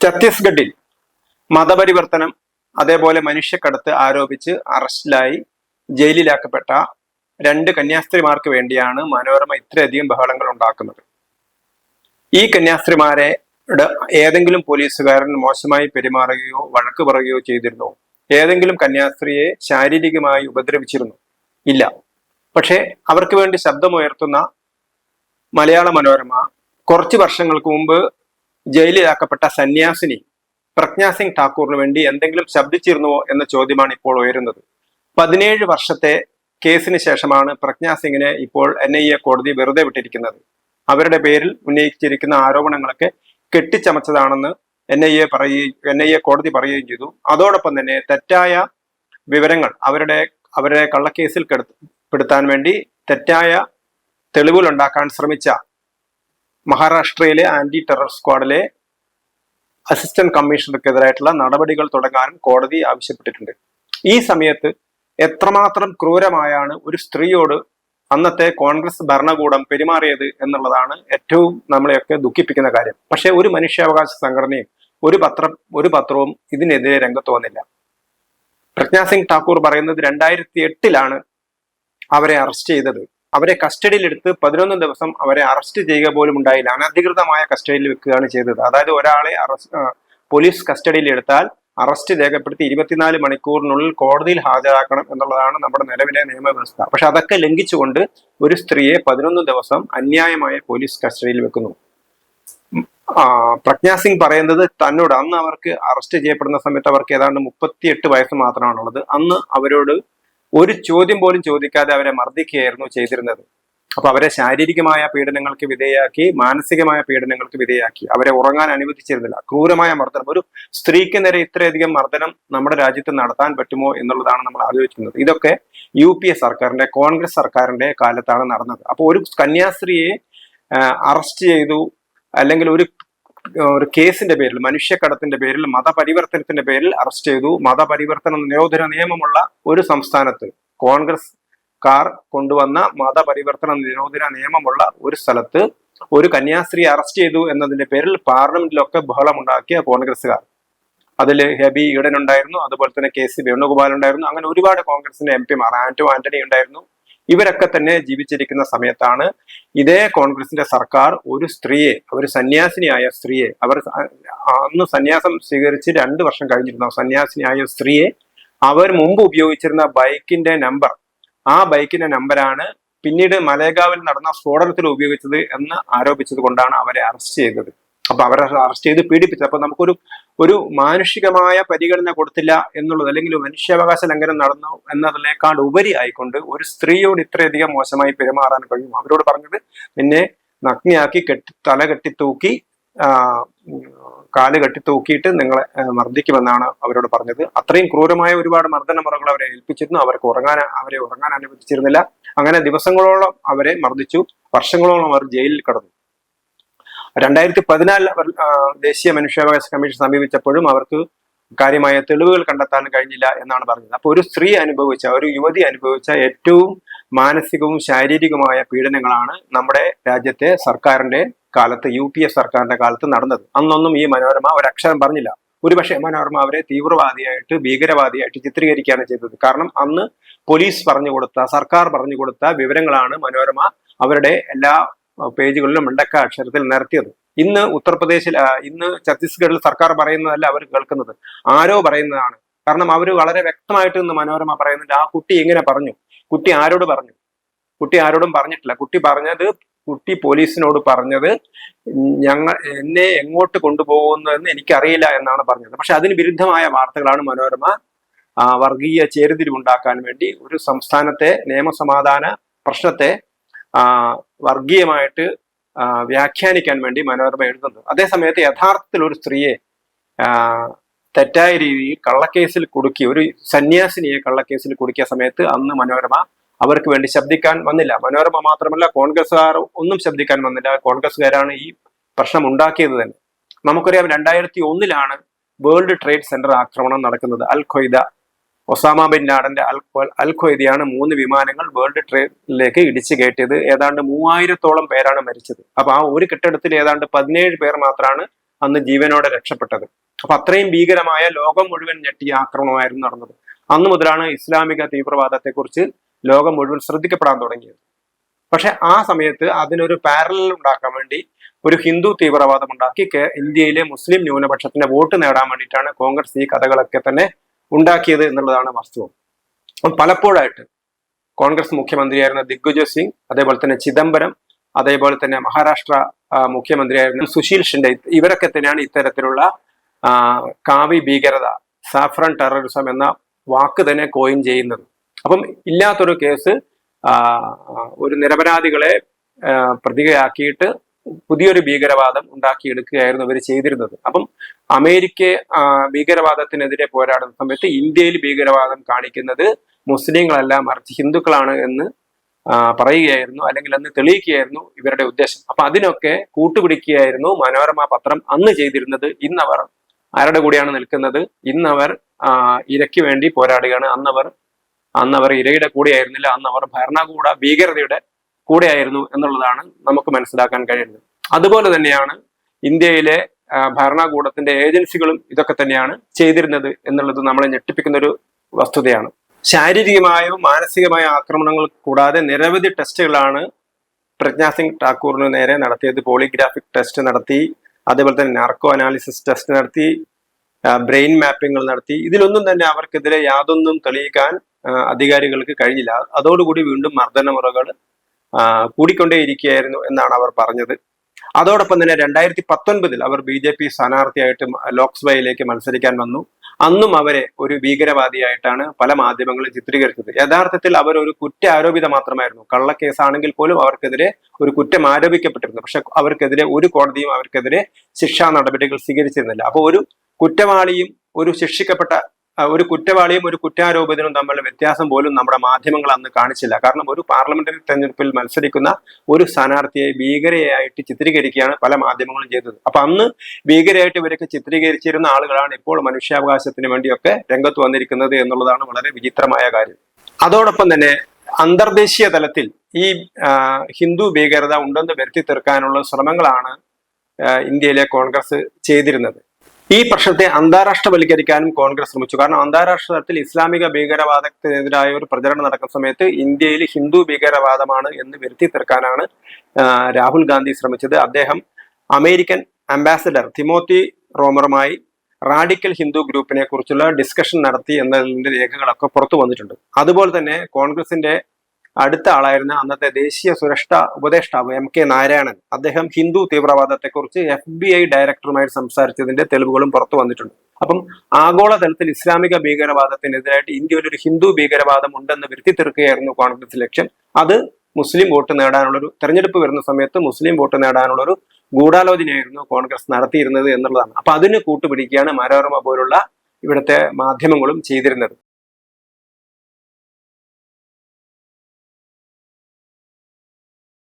ഛത്തീസ്ഗഡിൽ മതപരിവർത്തനം അതേപോലെ മനുഷ്യക്കടത്ത് ആരോപിച്ച് അറസ്റ്റിലായി ജയിലിലാക്കപ്പെട്ട രണ്ട് കന്യാസ്ത്രീമാർക്ക് വേണ്ടിയാണ് മനോരമ ഇത്രയധികം ബഹളങ്ങൾ ഉണ്ടാക്കുന്നത്. ഈ കന്യാസ്ത്രീമാരെ ഏതെങ്കിലും പോലീസുകാരൻ മോശമായി പെരുമാറുകയോ വഴക്ക് പറയുകയോ ചെയ്തിരുന്നോ? ഏതെങ്കിലും കന്യാസ്ത്രീയെ ശാരീരികമായി ഉപദ്രവിച്ചിരുന്നു? ഇല്ല. പക്ഷേ അവർക്ക് വേണ്ടി ശബ്ദമുയർത്തുന്ന മലയാള മനോരമ കുറച്ച് വർഷങ്ങൾക്ക് മുമ്പ് ജയിലിലാക്കപ്പെട്ട സന്യാസിനി പ്രജ്ഞാ സിംഗ് ഠാക്കൂറിന് വേണ്ടി എന്തെങ്കിലും ശബ്ദിച്ചിരുന്നുവോ എന്ന ചോദ്യമാണ് ഇപ്പോൾ ഉയരുന്നത്. പതിനേഴ് വർഷത്തെ കേസിന് ശേഷമാണ് പ്രജ്ഞാ സിംഗിനെ ഇപ്പോൾ എൻ ഐ എ കോടതി വെറുതെ വിട്ടിരിക്കുന്നത്. അവരുടെ പേരിൽ ഉന്നയിച്ചിരിക്കുന്ന ആരോപണങ്ങളൊക്കെ കെട്ടിച്ചമച്ചതാണെന്ന് എൻ ഐ എ പറയുകയും എൻ ഐ എ കോടതി പറയുകയും ചെയ്തു. അതോടൊപ്പം തന്നെ തെറ്റായ വിവരങ്ങൾ അവരുടെ അവരുടെ കള്ളക്കേസിൽ പെടുത്താൻ വേണ്ടി തെറ്റായ തെളിവുകൾ ഉണ്ടാക്കാൻ ശ്രമിച്ച മഹാരാഷ്ട്രയിലെ ആന്റി ടെറർ സ്ക്വാഡിലെ അസിസ്റ്റന്റ് കമ്മീഷണർക്കെതിരായിട്ടുള്ള നടപടികൾ തുടങ്ങാനും കോടതി ആവശ്യപ്പെട്ടിട്ടുണ്ട്. ഈ സമയത്ത് എത്രമാത്രം ക്രൂരമായാണ് ഒരു സ്ത്രീയോട് അന്നത്തെ കോൺഗ്രസ് ഭരണകൂടം പെരുമാറിയത് എന്നുള്ളതാണ് ഏറ്റവും നമ്മളെയൊക്കെ ദുഃഖിപ്പിക്കുന്ന കാര്യം. പക്ഷെ ഒരു മനുഷ്യാവകാശ സംഘടനയും ഒരു പത്രം ഒരു പത്രവും ഇതിനെതിരെ രംഗത്ത് വന്നില്ല. പ്രജ്ഞാ സിംഗ് ഠാക്കൂർ പറയുന്നത് രണ്ടായിരത്തി എട്ടിലാണ് അവരെ അറസ്റ്റ് ചെയ്തത്. അവരെ കസ്റ്റഡിയിലെടുത്ത് പതിനൊന്ന് ദിവസം അവരെ അറസ്റ്റ് ചെയ്യുക പോലും ഉണ്ടായില്ല. അനധികൃതമായ കസ്റ്റഡിയിൽ വെക്കുകയാണ് ചെയ്തത്. അതായത് ഒരാളെ പോലീസ് കസ്റ്റഡിയിൽ എടുത്താൽ അറസ്റ്റ് രേഖപ്പെടുത്തി ഇരുപത്തിനാല് മണിക്കൂറിനുള്ളിൽ കോടതിയിൽ ഹാജരാക്കണം എന്നുള്ളതാണ് നമ്മുടെ നിലവിലെ നിയമവ്യവസ്ഥ. പക്ഷെ അതൊക്കെ ലംഘിച്ചുകൊണ്ട് ഒരു സ്ത്രീയെ പതിനൊന്ന് ദിവസം അന്യായമായ പോലീസ് കസ്റ്റഡിയിൽ വെക്കുന്നു. പ്രജ്ഞാ സിംഗ് പറയുന്നത് തന്നോട് അന്ന് അവർക്ക് അറസ്റ്റ് ചെയ്യപ്പെടുന്ന സമയത്ത് അവർക്ക് ഏതാണ്ട് മുപ്പത്തിയെട്ട് വയസ്സ് മാത്രമാണുള്ളത്. അന്ന് അവരോട് ഒരു ചോദ്യം പോലും ചോദിക്കാതെ അവരെ മർദ്ദിക്കുകയായിരുന്നു ചെയ്തിരുന്നത്. അപ്പൊ അവരെ ശാരീരികമായ പീഡനങ്ങൾക്ക് വിധേയാക്കി മാനസികമായ പീഡനങ്ങൾക്ക് വിധേയാക്കി. അവരെ ഉറങ്ങാൻ അനുവദിച്ചിരുന്നില്ല. ക്രൂരമായ മർദ്ദനം. ഒരു സ്ത്രീക്ക് നേരെ ഇത്രയധികം മർദ്ദനം നമ്മുടെ രാജ്യത്ത് നടത്താൻ പറ്റുമോ എന്നുള്ളതാണ് നമ്മൾ ആലോചിക്കുന്നത്. ഇതൊക്കെ യു പി എ സർക്കാരിന്റെ കോൺഗ്രസ് സർക്കാരിന്റെ കാലത്താണ് നടന്നത്. അപ്പോൾ ഒരു കന്യാസ്ത്രീയെ അറസ്റ്റ് ചെയ്തു അല്ലെങ്കിൽ ഒരു ഒരു കേസിന്റെ പേരിൽ മനുഷ്യക്കടത്തിന്റെ പേരിൽ മതപരിവർത്തനത്തിന്റെ പേരിൽ അറസ്റ്റ് ചെയ്തു. മതപരിവർത്തന നിരോധന നിയമമുള്ള ഒരു സംസ്ഥാനത്ത് കോൺഗ്രസ് കാർ കൊണ്ടുവന്ന മതപരിവർത്തന നിരോധന നിയമമുള്ള ഒരു സ്ഥലത്ത് ഒരു കന്യാസ്ത്രീ അറസ്റ്റ് ചെയ്തു എന്നതിന്റെ പേരിൽ പാർലമെന്റിലൊക്കെ ബഹളമുണ്ടാക്കിയ കോൺഗ്രസ്സുകാർ. അതിൽ ഹെബി ഈഡൻ ഉണ്ടായിരുന്നു. അതുപോലെ തന്നെ കെ സി വേണുഗോപാൽ ഉണ്ടായിരുന്നു. അങ്ങനെ ഒരുപാട് കോൺഗ്രസിന്റെ എം പിമാർ ആന്റോ ആന്റണി ഉണ്ടായിരുന്നു. ഇവരൊക്കെ തന്നെ ജീവിച്ചിരിക്കുന്ന സമയത്താണ് ഇതേ കോൺഗ്രസിന്റെ സർക്കാർ ഒരു സ്ത്രീയെ ഒരു സന്യാസിനിയായ സ്ത്രീയെ അവർ അന്ന് സന്യാസം സ്വീകരിച്ച് രണ്ട് വർഷം കഴിഞ്ഞിരുന്ന. സന്യാസിനിയായ സ്ത്രീയെ അവർ മുമ്പ് ഉപയോഗിച്ചിരുന്ന ബൈക്കിന്റെ നമ്പർ ആ ബൈക്കിന്റെ നമ്പറാണ് പിന്നീട് മലേഗാവിൽ നടന്ന സ്ഫോടനത്തിൽ ഉപയോഗിച്ചത് എന്ന് ആരോപിച്ചത് കൊണ്ടാണ് അവരെ അറസ്റ്റ് ചെയ്തത്. അപ്പൊ അവരെ അറസ്റ്റ് ചെയ്ത് പീഡിപ്പിച്ചത്. അപ്പൊ നമുക്കൊരു ഒരു മാനുഷികമായ പരിഗണന കൊടുത്തില്ല എന്നുള്ളത് അല്ലെങ്കിൽ മനുഷ്യാവകാശ ലംഘനം നടന്നു എന്നതിനേക്കാൾ ഉപരി ആയിക്കൊണ്ട് ഒരു സ്ത്രീയോട് ഇത്രയധികം മോശമായി പെരുമാറാൻ കഴിയും. അവരോട് പറഞ്ഞത് നിന്നെ നഗ്നയാക്കി കെട്ടി തല കെട്ടിത്തൂക്കി കാൽ കെട്ടിത്തൂക്കിയിട്ട് നിങ്ങളെ മർദ്ദിക്കുമെന്നാണ് അവരോട് പറഞ്ഞത്. അത്രയും ക്രൂരമായ ഒരുപാട് മർദ്ദന മുറകൾ അവരെ ഏൽപ്പിച്ചിരുന്നു. അവർക്ക് ഉറങ്ങാൻ അവരെ ഉറങ്ങാൻ അനുവദിച്ചിരുന്നില്ല. അങ്ങനെ ദിവസങ്ങളോളം അവരെ മർദ്ദിച്ചു. വർഷങ്ങളോളം അവർ ജയിലിൽ കടന്നു. രണ്ടായിരത്തി പതിനാലിൽ അവർ ദേശീയ മനുഷ്യാവകാശ കമ്മീഷൻ സമീപിച്ചപ്പോഴും അവർക്ക് കാര്യമായ തെളിവുകൾ കണ്ടെത്താൻ കഴിഞ്ഞില്ല എന്നാണ് പറഞ്ഞത്. അപ്പോൾ ഒരു സ്ത്രീ അനുഭവിച്ച ഒരു യുവതി അനുഭവിച്ച ഏറ്റവും മാനസികവും ശാരീരികവുമായ പീഡനങ്ങളാണ് നമ്മുടെ രാജ്യത്തെ സർക്കാരിന്റെ കാലത്ത് യു പി എ സർക്കാരിന്റെ കാലത്ത് നടന്നത്. അന്നൊന്നും ഈ മനോരമ ഒരക്ഷരം പറഞ്ഞില്ല. ഒരുപക്ഷെ മനോരമ അവരെ തീവ്രവാദിയായിട്ട് ഭീകരവാദിയായിട്ട് ചിത്രീകരിക്കുകയാണ് ചെയ്തത്. കാരണം അന്ന് പോലീസ് പറഞ്ഞു കൊടുത്ത സർക്കാർ പറഞ്ഞു കൊടുത്ത വിവരങ്ങളാണ് മനോരമ അവരുടെ എല്ലാ പേജുകളിലും മിണ്ടക്ക അക്ഷരത്തിൽ നിരത്തിയത്. ഇന്ന് ഉത്തർപ്രദേശിൽ ഇന്ന് ഛത്തീസ്ഗഡിൽ സർക്കാർ പറയുന്നതല്ല അവർ കേൾക്കുന്നത്. ആരോ പറയുന്നതാണ്. കാരണം അവർ വളരെ വ്യക്തമായിട്ട് ഇന്ന് മനോരമ പറയുന്നുണ്ട്. ആ കുട്ടി എങ്ങനെ പറഞ്ഞു. കുട്ടി ആരോട് പറഞ്ഞു? കുട്ടി ആരോടും പറഞ്ഞിട്ടില്ല. കുട്ടി പറഞ്ഞത് കുട്ടി പോലീസിനോട് പറഞ്ഞത് ഞങ്ങൾ എന്നെ എങ്ങോട്ട് കൊണ്ടുപോകുന്നതെന്ന് എനിക്കറിയില്ല എന്നാണ് പറഞ്ഞത്. പക്ഷെ അതിന് വിരുദ്ധമായ വാർത്തകളാണ് മനോരമ വർഗീയ ചേരുതിരിവുണ്ടാക്കാൻ വേണ്ടി ഒരു സംസ്ഥാനത്തെ നിയമസമാധാന പ്രശ്നത്തെ വർഗീയമായിട്ട് വ്യാഖ്യാനിക്കാൻ വേണ്ടി മനോരമ എഴുതുന്നത്. അതേസമയത്ത് യഥാർത്ഥത്തിൽ ഒരു സ്ത്രീയെ തെറ്റായ രീതിയിൽ കള്ളക്കേസിൽ കുടുക്കി ഒരു സന്യാസിനിയെ കള്ളക്കേസിൽ കുടുക്കിയ സമയത്ത് അന്ന് മനോരമ അവർക്ക് വേണ്ടി ശബ്ദിക്കാൻ വന്നില്ല. മനോരമ മാത്രമല്ല കോൺഗ്രസ്സുകാർ ഒന്നും ശബ്ദിക്കാൻ വന്നില്ല. കോൺഗ്രസ്സുകാരാണ് ഈ പ്രശ്നം ഉണ്ടാക്കിയത് തന്നെ. നമുക്കറിയാം രണ്ടായിരത്തി ഒന്നിലാണ് വേൾഡ് ട്രേഡ് സെന്റർ ആക്രമണം നടക്കുന്നത്. അൽ ഖൊയ്ദ ഒസാമ ബിൻ ലാഡന്റെ അൽ അൽ ഖ്വൈദിയാണ് മൂന്ന് വിമാനങ്ങൾ വേൾഡ് ട്രേഡിലേക്ക് ഇടിച്ചു കയറ്റിയത്. ഏതാണ്ട് മൂവായിരത്തോളം പേരാണ് മരിച്ചത്. അപ്പൊ ആ ഒരു കെട്ടിടത്തിൽ ഏതാണ്ട് പതിനേഴ് പേർ മാത്രമാണ് അന്ന് ജീവനോടെ രക്ഷപ്പെട്ടത്. അപ്പൊ അത്രയും ഭീകരമായ ലോകം മുഴുവൻ ഞെട്ടിയ ആക്രമണമായിരുന്നു നടന്നത്. അന്ന് മുതലാണ് ഇസ്ലാമിക തീവ്രവാദത്തെക്കുറിച്ച് ലോകം മുഴുവൻ ശ്രദ്ധിക്കപ്പെടാൻ തുടങ്ങിയത്. പക്ഷെ ആ സമയത്ത് അതിനൊരു പാരലൽ ഉണ്ടാക്കാൻ വേണ്ടി ഒരു ഹിന്ദു തീവ്രവാദം ഉണ്ടാക്കി ഇന്ത്യയിലെ മുസ്ലിം ന്യൂനപക്ഷത്തിന്റെ വോട്ട് നേടാൻ വേണ്ടിയിട്ടാണ് കോൺഗ്രസ് ഈ കഥകളൊക്കെ തന്നെ ഉണ്ടാക്കിയത് എന്നുള്ളതാണ് വാസ്തവം. പലപ്പോഴായിട്ട് കോൺഗ്രസ് മുഖ്യമന്ത്രിയായിരുന്ന ദിഗ്വിജയ് സിംഗ് അതേപോലെ തന്നെ ചിദംബരം അതേപോലെ തന്നെ മഹാരാഷ്ട്ര മുഖ്യമന്ത്രിയായിരുന്ന സുശീൽ ഷിൻഡെ ഇവരൊക്കെ തന്നെയാണ് ഇത്തരത്തിലുള്ള കാവി ഭീകരത സാഫ്രൺ ടെററിസം എന്ന വാക്ക് തന്നെ കോയിൻ ചെയ്യുന്നത്. അപ്പം ഇല്ലാത്തൊരു കേസ് ഒരു നിരപരാധികളെ പ്രതികയാക്കിയിട്ട് പുതിയൊരു ഭീകരവാദം ഉണ്ടാക്കിയെടുക്കുകയായിരുന്നു ഇവർ ചെയ്തിരുന്നത്. അപ്പം അമേരിക്ക ഭീകരവാദത്തിനെതിരെ പോരാടുന്ന സമയത്ത് ഇന്ത്യയിൽ ഭീകരവാദം കാണിക്കുന്നത് മുസ്ലിങ്ങളല്ല മറിച്ച് ഹിന്ദുക്കളാണ് എന്ന് പറയുകയായിരുന്നു അല്ലെങ്കിൽ അന്ന് തെളിയിക്കുകയായിരുന്നു ഇവരുടെ ഉദ്ദേശം. അപ്പൊ അതിനൊക്കെ കൂട്ടുപിടിക്കുകയായിരുന്നു മനോരമ പത്രം അന്ന് ചെയ്തിരുന്നത്. ഇന്നവർ ആരുടെ കൂടെയാണ് നിൽക്കുന്നത്? ഇന്നവർ ഇരയ്ക്ക് വേണ്ടി പോരാടുകയാണ്. അന്നവർ അന്നവർ ഇരയുടെ കൂടെയായിരുന്നില്ല. അന്നവർ ഭരണകൂട ഭീകരതയുടെ കൂടെയായിരുന്നു എന്നുള്ളതാണ് നമുക്ക് മനസ്സിലാക്കാൻ കഴിയുന്നത്. അതുപോലെ തന്നെയാണ് ഇന്ത്യയിലെ ഭരണകൂടത്തിന്റെ ഏജൻസികളും ഇതൊക്കെ തന്നെയാണ് ചെയ്തിരുന്നത് എന്നുള്ളത് നമ്മളെ ഞെട്ടിപ്പിക്കുന്ന ഒരു വസ്തുതയാണ്. ശാരീരികമായോ മാനസികമായോ ആക്രമണങ്ങൾ കൂടാതെ നിരവധി ടെസ്റ്റുകളാണ് പ്രജ്ഞാ സിംഗ് ഠാക്കൂറിന് നേരെ നടത്തിയത്. പോളിഗ്രാഫിക് ടെസ്റ്റ് നടത്തി അതേപോലെ തന്നെ നർക്കോ അനാലിസിസ് ടെസ്റ്റ് നടത്തി ബ്രെയിൻ മാപ്പിംഗുകൾ നടത്തി. ഇതിലൊന്നും തന്നെ അവർക്കെതിരെ യാതൊന്നും തെളിയിക്കാൻ അധികാരികൾക്ക് കഴിഞ്ഞില്ല. അതോടുകൂടി വീണ്ടും മർദ്ദനമുറകൾ കൂടിക്കൊണ്ടേയിരിക്കുകയായിരുന്നു എന്നാണ് അവർ പറഞ്ഞത്. അതോടൊപ്പം തന്നെ രണ്ടായിരത്തി പത്തൊൻപതിൽ അവർ ബി ജെ പി സ്ഥാനാർത്ഥിയായിട്ട് ലോക്സഭയിലേക്ക് മത്സരിക്കാൻ വന്നു. അന്നും അവരെ ഒരു ഭീകരവാദിയായിട്ടാണ് പല മാധ്യമങ്ങളും ചിത്രീകരിച്ചത്. യഥാർത്ഥത്തിൽ അവർ ഒരു കുറ്റ ആരോപിത മാത്രമായിരുന്നു. കള്ളക്കേസാണെങ്കിൽ പോലും അവർക്കെതിരെ ഒരു കുറ്റം ആരോപിക്കപ്പെട്ടിരുന്നു. പക്ഷെ അവർക്കെതിരെ ഒരു കോടതിയും അവർക്കെതിരെ ശിക്ഷാ നടപടികൾ സ്വീകരിച്ചിരുന്നില്ല. അപ്പോൾ ഒരു കുറ്റവാളിയും ഒരു ശിക്ഷിക്കപ്പെട്ട ഒരു കുറ്റവാളിയും ഒരു കുറ്റാരോപിതനും തമ്മിലുള്ള വ്യത്യാസം പോലും നമ്മുടെ മാധ്യമങ്ങൾ അന്ന് കാണിച്ചില്ല. കാരണം ഒരു പാർലമെന്ററി തെരഞ്ഞെടുപ്പിൽ മത്സരിക്കുന്ന ഒരു സ്ഥാനാർത്ഥിയെ ഭീകരയായിട്ട് ചിത്രീകരിക്കുകയാണ് പല മാധ്യമങ്ങളും ചെയ്തത്. അപ്പൊ അന്ന് ഭീകരയായിട്ട് ഇവരൊക്കെ ചിത്രീകരിച്ചിരുന്ന ആളുകളാണ് ഇപ്പോൾ മനുഷ്യാവകാശത്തിന് വേണ്ടിയൊക്കെ രംഗത്ത് വന്നിരിക്കുന്നത് എന്നുള്ളതാണ് വളരെ വിചിത്രമായ കാര്യം. അതോടൊപ്പം തന്നെ അന്തർദേശീയ തലത്തിൽ ഈ ഹിന്ദു ഭീകരത ഉണ്ടെന്ന് വരുത്തി തീർക്കാനുള്ള ശ്രമങ്ങളാണ് ഇന്ത്യയിലെ കോൺഗ്രസ് ചെയ്തിരുന്നത്. ഈ പ്രശ്നത്തെ അന്താരാഷ്ട്രവൽക്കരിക്കാനും കോൺഗ്രസ് ശ്രമിച്ചു. കാരണം അന്താരാഷ്ട്ര തലത്തിൽ ഇസ്ലാമിക ഭീകരവാദത്തിനെതിരായ ഒരു പ്രചരണം നടക്കുന്ന സമയത്ത് ഇന്ത്യയിൽ ഹിന്ദു ഭീകരവാദമാണ് എന്ന് വരുത്തി തീർക്കാനാണ് രാഹുൽ ഗാന്ധി ശ്രമിച്ചത്. അദ്ദേഹം അമേരിക്കൻ അംബാസഡർ തിമോത്തി റോമറുമായി റാഡിക്കൽ ഹിന്ദു ഗ്രൂപ്പിനെ കുറിച്ചുള്ള ഡിസ്കഷൻ നടത്തി എന്നതിന്റെ രേഖകളൊക്കെ പുറത്തു വന്നിട്ടുണ്ട്. അതുപോലെ തന്നെ കോൺഗ്രസിന്റെ അടുത്ത ആളായിരുന്ന അന്നത്തെ ദേശീയ സുരക്ഷാ ഉപദേഷ്ടാവ് എം കെ നാരായണൻ. അദ്ദേഹം ഹിന്ദു തീവ്രവാദത്തെക്കുറിച്ച് എഫ് ബി ഐ ഡയറക്ടറുമായി സംസാരിച്ചതിന്റെ തെളിവുകളും പുറത്തു വന്നിട്ടുണ്ട്. അപ്പം ആഗോളതലത്തിൽ ഇസ്ലാമിക ഭീകരവാദത്തിനെതിരായിട്ട് ഇന്ത്യയിൽ ഒരു ഹിന്ദു ഭീകരവാദം ഉണ്ടെന്ന് വരുത്തി തീർക്കുകയായിരുന്നു കോൺഗ്രസ് ലക്ഷ്യം. അത് മുസ്ലിം വോട്ട് നേടാനുള്ള ഒരു തെരഞ്ഞെടുപ്പ് വരുന്ന സമയത്ത് മുസ്ലിം വോട്ട് നേടാനുള്ള ഒരു ഗൂഢാലോചനയായിരുന്നു കോൺഗ്രസ് നടത്തിയിരുന്നത് എന്നുള്ളതാണ്. അപ്പൊ അതിന് കൂട്ടുപിടിക്കുകയാണ് മനോരമ പോലുള്ള ഇവിടുത്തെ മാധ്യമങ്ങളും ചെയ്തിരുന്നത്.